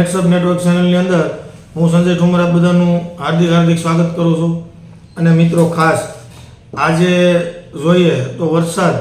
નેટસબ network ચેનલની અંદર હું સંજય ઠુમર બધાનું હાર્દિક હાર્દિક સ્વાગત કરું છું. અને મિત્રો ખાસ, આજે જોઈએ તો વરસાદ,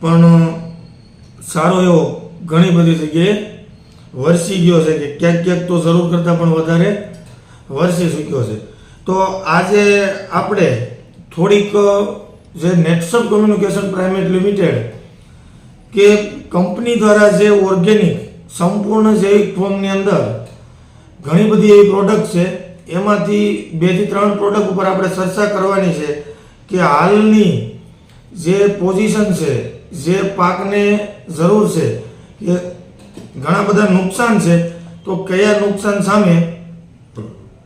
પણ સારો એવો ઘણી બધી જગ્યાએ વરસી ગયો છે કે ક્યાંક ક્યાંક તો જરૂર કરતાં પણ વધારે વરસી ચૂક્યો છે. તો આજે આપણે થોડીક જે નેટસબ કોમ્યુનિકેશન પ્રાઇવેટ લિમિટેડ કે કંપની દ્વારા જે ઓર્ગેનિક સંપૂર્ણ જૈવિક ફોર્મની અંદર ઘણી બધી એવી પ્રોડક્ટ છે. એમાંથી બેથી ત્રણ પ્રોડક્ટ ઉપર આપણે ચર્ચા કરવાની છે કે હાલની જે પોઝિશન છે, જે પાકને જરૂર છે કે ઘણા બધા નુકસાન છે. તો કયા નુકસાન સામે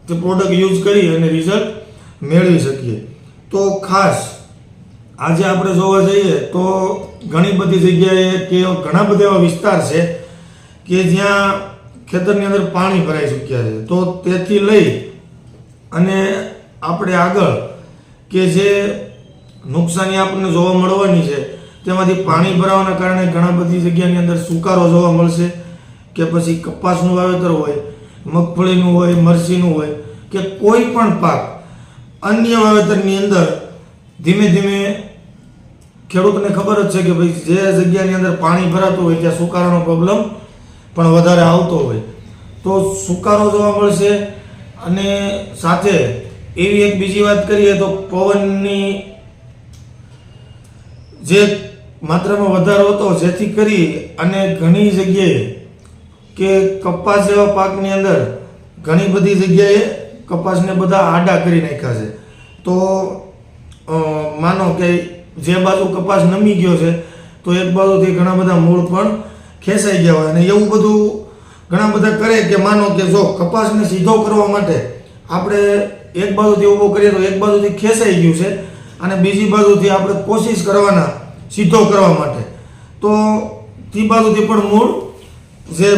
તે પ્રોડક્ટ યુઝ કરી અને રિઝલ્ટ મેળવી શકીએ? તો ખાસ આજે આપણે જોવા જઈએ તો ઘણી બધી જગ્યાએ કે ઘણા બધા એવા વિસ્તાર છે કે જ્યાં ખેતરની અંદર પાણી ભરાઈ ચૂક્યા છે, તો તેથી લઈ અને આપણે આગળ કે જે નુકસાની આપણને જોવા મળવાની છે, તેમાંથી પાણી ભરાવાના કારણે ઘણા બધી જગ્યાની અંદર સુકારો જોવા મળશે, કે પછી કપાસનું વાવેતર હોય, મગફળીનું હોય, મરચીનું હોય, કે કોઈ પણ પાક અન્ય વાવેતરની અંદર ધીમે ધીમે ખેડૂતને ખબર જ છે કે ભાઈ જે જગ્યાની અંદર પાણી ભરાતું હોય, ત્યાં સુકારાનો પ્રોબ્લેમ પણ વધારે આવતો હોય. તો સુકારો જોવા મળશે અને સાથે એવી એક બીજી વાત કરીએ તો પવનની જે માત્રામાં વધારો હતો, જેથી કરી અને ઘણી જગ્યાએ કે કપાસ જેવા પાકની અંદર ઘણી બધી જગ્યાએ કપાસને બધા આડા કરી નાખ્યા છે. તો માનો કે જે બાજુ કપાસ નમી ગયો છે, તો એક બાજુથી ઘણા બધા મૂળ પણ ખેંચાઈ ગયા હોય. અને એવું બધું ઘણા બધા કરે કે માનો કે જો કપાસને સીધો કરવા માટે આપણે એક બાજુથી ઊભો કરીએ તો એક બાજુથી ખેંચાઈ ગયું છે અને બીજી બાજુથી આપણે કોશિશ કરવાના સીધો કરવા માટે. તો તે બાજુથી પણ મૂળ જે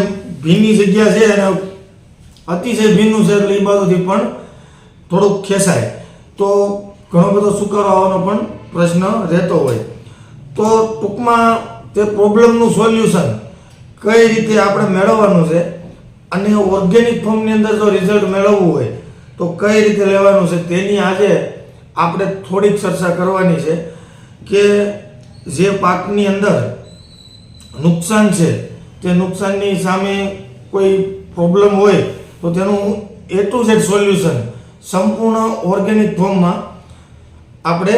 ભીની જગ્યા છે અને અતિશય ભીનું છે એટલે એ બાજુથી પણ થોડુંક ખેંચાય. તો ઘણો બધો સુકારો આવવાનો પણ પ્રશ્ન રહેતો હોય. તો ટૂંકમાં તે પ્રોબ્લેમનું સોલ્યુશન કઈ રીતે આપણે મેળવવાનું છે અને ઓર્ગેનિક ફોર્મની અંદર જો રિઝલ્ટ મેળવવું હોય, તો કઈ રીતે લેવાનું છે તેની આજે આપણે થોડીક ચર્ચા કરવાની છે કે જે પાકની અંદર નુકસાન છે, તે નુકસાનની સામે કોઈ પ્રોબ્લેમ હોય, તો તેનું એ ટુ ઝેડ સોલ્યુશન સંપૂર્ણ ઓર્ગેનિક ફોર્મમાં આપણે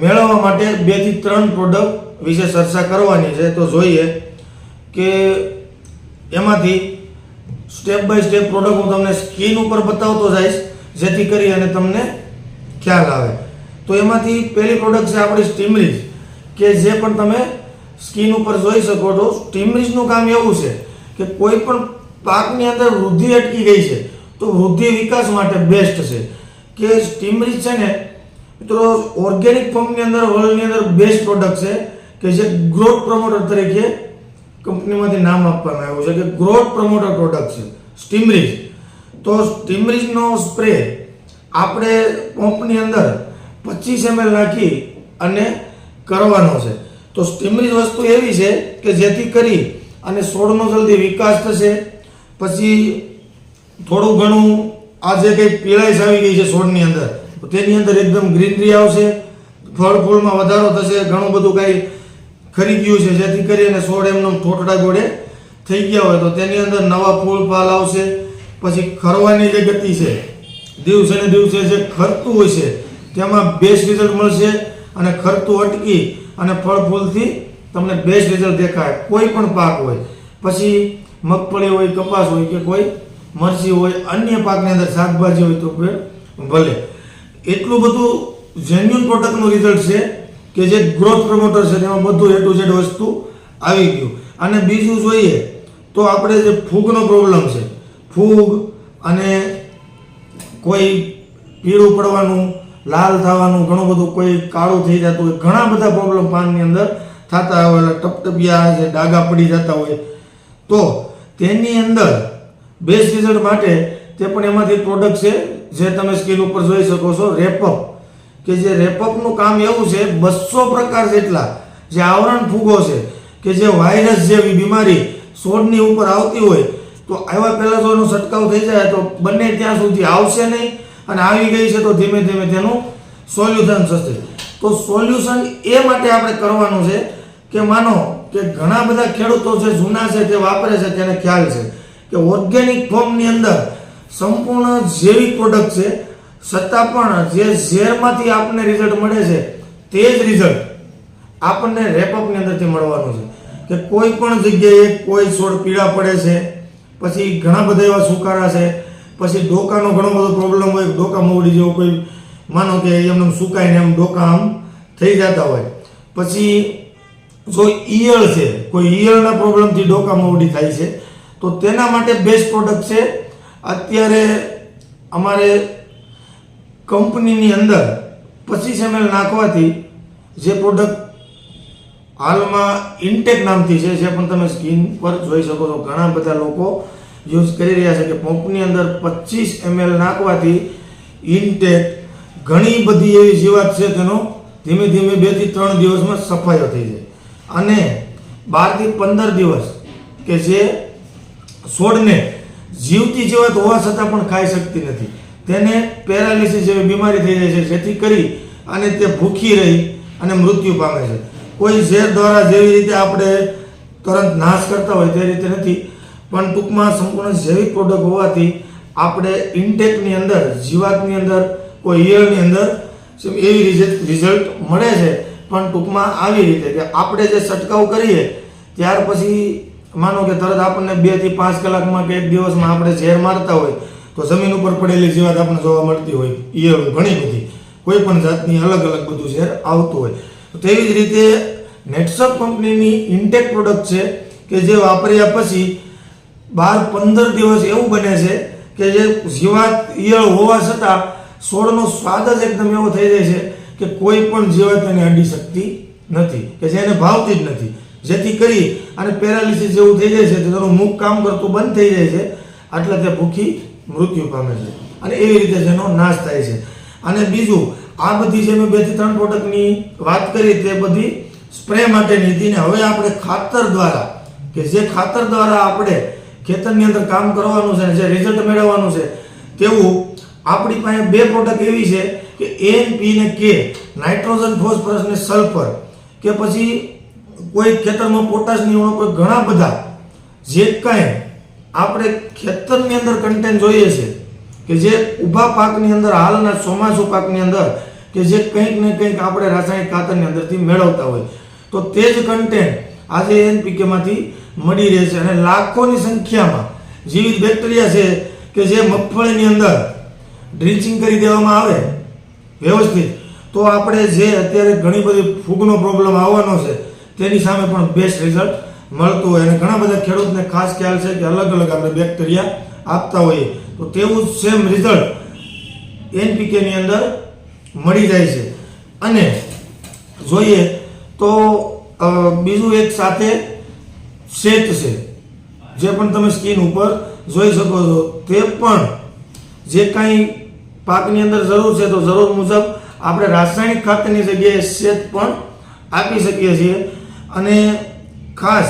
મેળવવા માટે બેથી ત્રણ પ્રોડક્ટ વિશે ચર્ચા કરવાની છે. તો જોઈએ કે એમાંથી સ્ટેપ બાય સ્ટેપ પ્રોડક્ટ હું તમને સ્કીન ઉપર બતાવતો જઈશ, જેથી કરી અને તમને ખ્યાલ આવે. તો એમાંથી પહેલી પ્રોડક્ટ છે આપણી સ્ટીમરીજ કે જે પણ તમે સ્કીન ઉપર જોઈ શકો છો. સ્ટીમરીજનું કામ એવું છે કે કોઈ પણ પાકની અંદર વૃદ્ધિ અટકી ગઈ છે, તો વૃદ્ધિ વિકાસ માટે બેસ્ટ છે. કે સ્ટીમરીજ છે ને, મિત્રો ઓર્ગેનિક ફોર્મની અંદર વર્લ્ડની અંદર બેસ્ટ પ્રોડક્ટ છે, કે જે ગ્રોથ પ્રમોટર તરીકે કંપનીમાંથી નામ આપવામાં આવ્યું છે કે ગ્રોથ પ્રમોટર પ્રોડક્ટ છે. સ્ટીમરીજ તો સ્ટીમરીજનો સ્પ્રે આપણે પંપની અંદર પચીસ એમએલ નાખી અને કરવાનો છે. તો સ્ટીમરીજ વસ્તુ એવી છે કે જેથી કરી અને છોડનો જલ્દી વિકાસ થશે. પછી થોડું ઘણું આ જે કંઈ પીળાશ આવી ગઈ છે છોડની અંદર તેની અંદર એકદમ ગ્રીનરી આવશે. ફળ ફૂલમાં વધારો થશે, ઘણું બધું કાંઈ ખરી ગયું છે. જેથી કરી અને છોડ એમનો થોટડા ગોળે થઈ ગયા હોય તો તેની અંદર નવા ફૂલ ફાલ આવશે. પછી ખરવાની જે ગતિ છે, દિવસે ને દિવસે જે ખરતું હોય છે, તેમાં બેસ્ટ રિઝલ્ટ મળશે અને ખરતું અટકી અને ફળ ફૂલથી તમને બેસ્ટ રિઝલ્ટ દેખાય. કોઈ પણ પાક હોય. પછી મગફળી હોય, કપાસ હોય કે કોઈ મરચી હોય, અન્ય પાકની અંદર શાકભાજી હોય તો ભલે. એટલું બધું જેન્યુન પ્રોડક્ટનું રિઝલ્ટ છે. કે જે ગ્રોથ પ્રમોટર છે તેમાં બધું એ ટુ ઝેડ વસ્તુ આવી ગયું. અને બીજું જોઈએ તો આપણે જે ફૂગનો પ્રોબ્લેમ છે, ફૂગ અને કોઈ પીળું પડવાનું, લાલ થવાનું, ઘણું બધું કોઈ કાળું થઈ જતું હોય, ઘણા બધા પ્રોબ્લેમ પાનની અંદર થતા હોય ટપટપિયા છે ડાઘા પડી જતા હોય. તો તેની અંદર બેસ્ટ રિઝલ્ટ માટે તે પણ એમાંથી પ્રોડક્ટ છે, જે તમે સ્કીન ઉપર જોઈ શકો છો રેપઅપ કે જે રેપકનું કામ એવું છે, બસો પ્રકાર જેટલા જે આવરણ ફૂગો છે, કે જે વાયરસ જેવી બીમારી છોડની ઉપર આવતી હોય, તો આવા પહેલાં જો એનો છંટકાવ થઈ જાય તો બંને ત્યાં સુધી આવશે નહીં અને આવી ગઈ છે તો ધીમે ધીમે તેનું સોલ્યુશન થશે. તો સોલ્યુશન એ માટે આપણે કરવાનું છે કે માનો કે ઘણા બધા ખેડૂતો છે જૂના છે તે વાપરે છે તેને ખ્યાલ છે કે ઓર્ગેનિક ફોર્મની અંદર સંપૂર્ણ જૈવિક પ્રોડક્ટ છે છતાં પણ જે ઝેરમાંથી આપણને રિઝલ્ટ મળે છે, તે જ રિઝલ્ટ આપણને રેપઅપની અંદરથી મળવાનું છે. કે કોઈ પણ જગ્યાએ કોઈ છોડ પીળા પડે છે, પછી ઘણા બધા એવા સુકારા છે, પછી ડોકાનો ઘણો બધો પ્રોબ્લેમ હોય, ડોકા મોવડી જેવો કોઈ, માનો કે એમને સુકાઈને એમ ડોકા આમ થઈ જતા હોય. પછી જો ઈયળ છે, કોઈ ઈયળના પ્રોબ્લેમથી ડોકા મોવડી થાય છે, તો તેના માટે બેસ્ટ પ્રોડક્ટ છે, અત્યારે અમારે કંપનીની અંદર પચીસ એમએલ નાખવાથી જે પ્રોડક્ટ હાલમાં ઇન્ટેક નામથી છે, જે પણ તમે સ્કીન પર જોઈ શકો છો, ઘણા બધા લોકો યુઝ કરી રહ્યા છે કે પંપની અંદર પચીસ એમએલ નાખવાથી ઇન્ટેક ઘણી બધી એવી જીવાત છે તેનો ધીમે ધીમે બેથી ત્રણ દિવસમાં સફાયો થઈ જાય. અને બારથી પંદર દિવસ કે જે છોડને જીવતી જીવાત હોવા છતાં પણ ખાઈ શકતી નથી. તેને પેરાલિસિસ જેવી બીમારી થઈ જાય છે, જેથી કરી અને તે ભૂખી રહી અને મૃત્યુ પામે છે. કોઈ ઝેર દ્વારા જેવી રીતે આપણે તરત નાશ કરતા હોય તે રીતે નથી, પણ ટૂંકમાં સંપૂર્ણ જૈવિક પ્રોડક્ટ હોવાથી આપણે ઇન્ટેકની અંદર, જીવાતની અંદર, કોઈ ઈયળની અંદર એવી રિઝલ્ટ રિઝલ્ટ મળે છે, પણ ટૂંકમાં આવી રીતે કે આપણે જે છંટકાવ કરીએ, ત્યાર પછી માનો કે તરત આપણને બેથી પાંચ કલાકમાં કે એક દિવસમાં આપણે ઝેર મારતા હોય તો જમીન ઉપર પડેલી જીવાત આપણને જોવા મળતી હોય. ઈયળો ઘણી બધી. કોઈ પણ જાતની અલગ અલગ બધું ઝેર આવતું હોય. તેવી જ રીતે નેટસપ કંપનીની ઇન્ટેક પ્રોડક્ટ છે કે જે વાપર્યા પછી બાર પંદર દિવસ એવું બને છે કે જે જીવાત ઈયળ હોવા છતાં છોડનો સ્વાદ જ એકદમ એવો થઈ જાય છે કે કોઈ પણ જીવાત એને અડી શકતી નથી, કે જે એને ભાવતી જ નથી. જેથી કરી અને પેરાલિસિસ જેવું થઈ જાય છે તેનું મુખ કામ કરતું બંધ થઈ જાય છે. આટલે તે ભૂખી મૃત્યુ પામે છે. અને એવી રીતે જેનો નાશ થાય છે. અને બીજું, આ બધી જે મેં બેથી ત્રણ પ્રોડક્ટની વાત કરી તે બધી સ્પ્રે માટેની હતી ને હવે આપણે ખાતર દ્વારા, કે જે ખાતર દ્વારા આપણે ખેતરની અંદર કામ કરવાનું છે જે રિઝલ્ટ મેળવવાનું છે, તેવું આપણી પાસે બે પ્રોડક્ટ એવી છે કે એન પી ને કે નાઇટ્રોજન ફોસ્ફરસ ને સલ્ફર કે પછી કોઈ ખેતરમાં પોટાશની ઉણપ ઘણા બધા, જે કાંઈ આપણે ખેતરની અંદર કન્ટેન્ટ જોઈએ છે કે જે ઊભા પાકની અંદર હાલના ચોમાસું પાકની અંદર કે જે કંઈક ને કંઈક આપણે રાસાયણિક ખાતરની અંદરથી મેળવતા હોય. તો તે જ કન્ટેન્ટ આજે એનપીકેમાંથી મળી રહે છે અને લાખોની સંખ્યામાં જીવિત બેક્ટેરિયા છે કે જે મગફળીની અંદર ડ્રિંચિંગ કરી દેવામાં આવે વ્યવસ્થિત. તો આપણે જે અત્યારે ઘણી બધી ફૂગનો પ્રોબ્લેમ આવવાનો છે, તેની સામે પણ બેસ્ટ રિઝલ્ટ મળતું હોય. અને ઘણા બધા ખેડૂતને ખાસ ખ્યાલ છે કે અલગ અલગ આપણે બેક્ટેરિયા આપતા હોઈએ. તો તેવું સેમ રિઝલ્ટ એનપીકેની અંદર મળી જાય છે. અને જોઈએ તો બીજું એક સાથે શેત છે. જે પણ તમે સ્કીન ઉપર જોઈ શકો છો. તે પણ જે કાંઈ પાકની અંદર જરૂર છે તો જરૂર મુજબ આપણે રાસાયણિક ખાતરની જગ્યાએ શેત પણ આપી શકીએ છીએ. અને ખાસ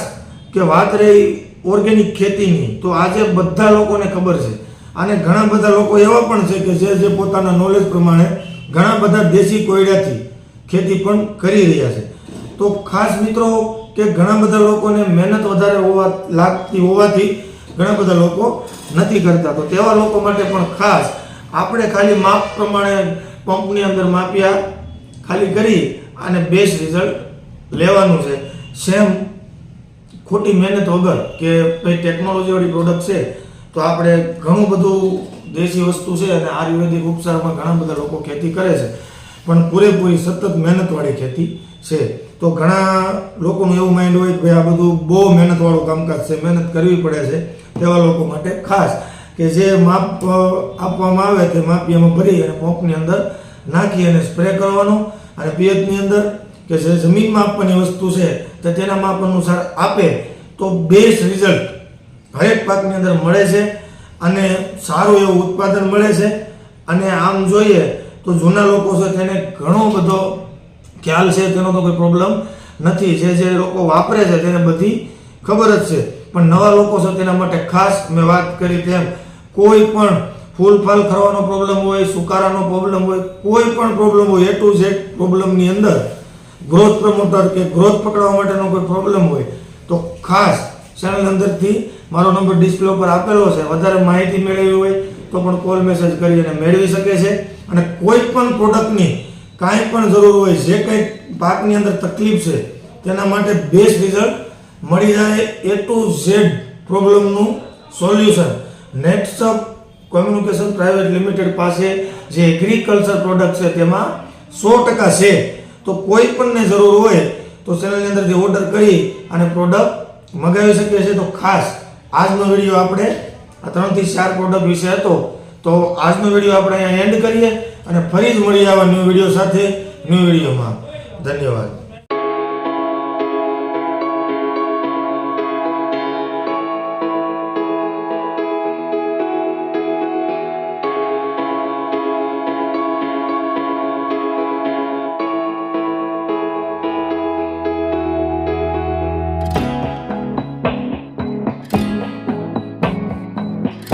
કે વાત રહી ઓર્ગેનિક ખેતીની, તો આજે બધા લોકોને ખબર છે. અને ઘણા બધા લોકો એવા પણ છે કે જે જે પોતાના નોલેજ પ્રમાણે ઘણા બધા દેશી કોયડાથી ખેતી પણ કરી રહ્યા છે. તો ખાસ મિત્રો કે ઘણા બધા લોકોને મહેનત વધારે હોવા લાગતી હોવાથી ઘણા બધા લોકો નથી કરતા. તો તેવા લોકો માટે પણ ખાસ આપણે ખાલી માપ પ્રમાણે પંપની અંદર માપ્યા ખાલી કરી અને બેસ્ટ રિઝલ્ટ લેવાનું છે. સેમ ખોટી મહેનત વગર કે ભાઈ ટેકનોલોજીવાળી પ્રોડક્ટ છે, તો આપણે ઘણું બધું દેશી વસ્તુ છે અને આયુર્વેદિક ઉપચારમાં ઘણા બધા લોકો ખેતી કરે છે. પણ પૂરેપૂરી સતત મહેનતવાળી ખેતી છે. તો ઘણા લોકોનું એવું માઇન્ડ હોય કે ભાઈ આ બધું બહુ મહેનતવાળું કામકાજ છે, મહેનત કરવી પડે છે, તેવા લોકો માટે ખાસ કે જે માપ આપવામાં આવે તે માપિયામાં ભરી અને પંપની અંદર નાખી અને સ્પ્રે કરવાનો અને પિયતની અંદર કે જમીનમાં આપવાની વસ્તુ છે, તો તેના માપ અનુસાર આપે, તો બેસ્ટ રિઝલ્ટ હરેક પાકની અંદર મળે છે અને સારું એવું ઉત્પાદન મળે છે. અને આમ જોઈએ તો જૂના લોકો છે તેને ઘણો બધો ખ્યાલ છે, તેનો તો કોઈ પ્રોબ્લેમ નથી. જે જે લોકો વાપરે છે તેને બધી ખબર જ છે. પણ નવા લોકો છે તેના માટે ખાસ મેં વાત કરી તેમ, કોઈ પણ ફૂલ ફાલ ખરવાનો પ્રોબ્લેમ હોય, સુકારાનો પ્રોબ્લેમ હોય, કોઈ પણ પ્રોબ્લેમ હોય એ ટુ ઝેડ પ્રોબ્લેમની અંદર ગ્રોથ પ્રમોટર કે ગ્રોથ પકડવા માટેનો કોઈ પ્રોબ્લેમ હોય, તો ખાસ ચેનલ અંદરથી મારો નંબર ડિસ્પ્લે ઉપર આપેલો છે. વધારે માહિતી મેળવી હોય તો પણ કોલ મેસેજ કરી અને મેળવી શકે છે. અને કોઈ પણ પ્રોડક્ટની કાંઈ પણ જરૂર હોય, જે કંઈ પાકની અંદર તકલીફ છે, તેના માટે બેસ્ટ રિઝલ્ટ મળી જાય A to Z પ્રોબ્લેમનું solution Netsap communication private limited પાસે જે એગ્રીકલ્ચર પ્રોડક્ટ છે, તેમાં સો ટકા છે. તો કોઈ પણને જરૂર હોય તો ચેનલની જે ઓર્ડર કરી અને પ્રોડક્ટ મગાવી શકીએ છીએ. તો ખાસ આજનો વીડિયો આપણે આ ત્રણથી ચાર પ્રોડક્ટ વિશે હતો. તો આજનો વીડિયો આપણે અહીંયા એન્ડ કરીએ અને ફરી જ મળી આવા ન્યૂ વીડિયો સાથે ન્યૂ વિડીયોમાં ધન્યવાદ.